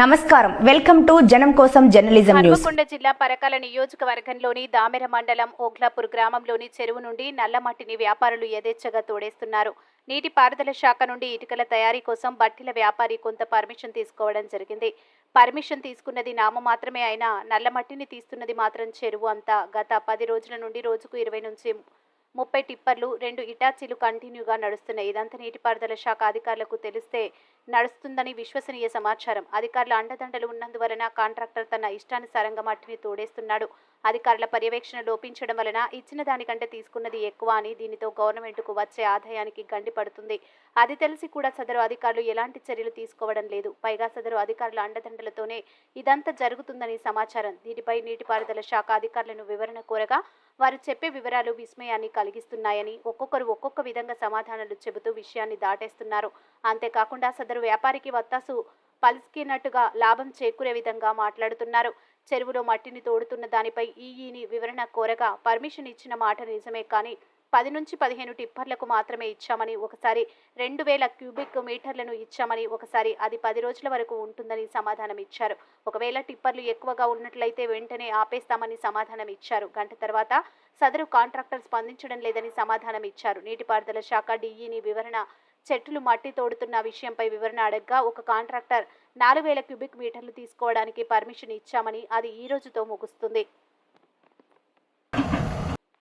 నమస్కారం. Welcome to జనం కోసం జర్నలిజం న్యూస్. హన్మకొండ జిల్లా పరకాల నియోజకవర్గంలోని దామెర మండలం ఓగ్లాపూర్ గ్రామంలోని చెరువు నుండి నల్లమట్టిని వ్యాపారులు యథేచ్ఛగా తోడేస్తున్నారు. నీటి పారుదల శాఖ నుండి ఇటుకల తయారీ కోసం బట్టిల వ్యాపారి కొంత పర్మిషన్ తీసుకోవడం జరిగింది. పర్మిషన్ తీసుకున్నది నామ మాత్రమే అయినా నల్లమట్టిని తీస్తున్నది మాత్రం చెరువు అంతా. గత పది రోజుల నుండి రోజుకు ఇరవై నుంచి ముప్పై టిప్పర్లు రెండు ఇటాచీలు కంటిన్యూగా నడుస్తున్నాయి. ఇదంతా నీటిపారుదల శాఖ అధికారులకు తెలిస్తే నడుస్తుందని విశ్వసనీయ సమాచారం. అధికారుల అండదండలు ఉన్నందువలన కాంట్రాక్టర్ తన ఇష్టానుసారంగా మట్టిని తోడేస్తున్నాడు. అధికారుల పర్యవేక్షణ లోపించడం వలన ఇచ్చిన దానికంటే తీసుకున్నది ఎక్కువ అని దీనితో గవర్నమెంట్కు వచ్చే ఆదాయానికి గండి పడుతుంది. అది తెలిసి కూడా సదరు అధికారులు ఎలాంటి చర్యలు తీసుకోవడం లేదు. పైగా సదరు అధికారుల అండదండలతోనే ఇదంతా జరుగుతుందని సమాచారం. దీనిపై నీటిపారుదల శాఖ అధికారులను వివరణ కోరగా వారు చెప్పే వివరాలు విస్మయాన్ని కలిగిస్తున్నాయని ఒక్కొక్కరు ఒక్కొక్క విధంగా సమాధానాలు చెబుతూ విషయాన్ని దాటేస్తున్నారు. అంతేకాకుండా సదరు వ్యాపారికి వత్తాసు పలిసికినట్టుగా లాభం చేకూరే విధంగా మాట్లాడుతున్నారు. చెరువులో మట్టిని తోడుతున్న దానిపై ఈఈని వివరణ కోరగా పర్మిషన్ ఇచ్చిన మాట నిజమే కానీ పది నుంచి పదిహేను టిప్పర్లకు మాత్రమే ఇచ్చామని ఒకసారి రెండు వేల క్యూబిక్ మీటర్లను ఇచ్చామని ఒకసారి అది పది రోజుల వరకు ఉంటుందని సమాధానం ఇచ్చారు. ఒకవేళ టిప్పర్లు ఎక్కువగా ఉన్నట్లయితే వెంటనే ఆపేస్తామని సమాధానం ఇచ్చారు. గంట తర్వాత సదరు కాంట్రాక్టర్ స్పందించడం లేదని సమాధానం ఇచ్చారు. నీటిపారుదల శాఖ డీఈని వివరణ చెట్లు మట్టి తోడుతున్న విషయంపై వివరణ అడగ్గా ఒక కాంట్రాక్టర్ నాలుగు వేల క్యూబిక్ మీటర్లు తీసుకోవడానికి పర్మిషన్ ఇచ్చామని అది ఈ రోజుతో ముగుస్తుంది.